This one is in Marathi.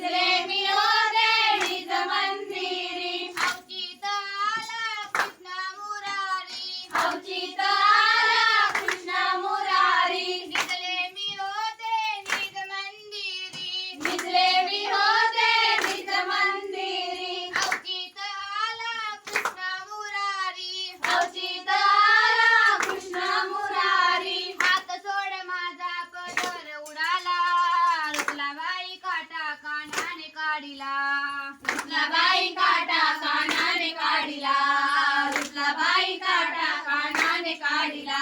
ছেলে काढिला. रुसला काटा कानाने काढिला. रुसला काटा कानाने काढिला.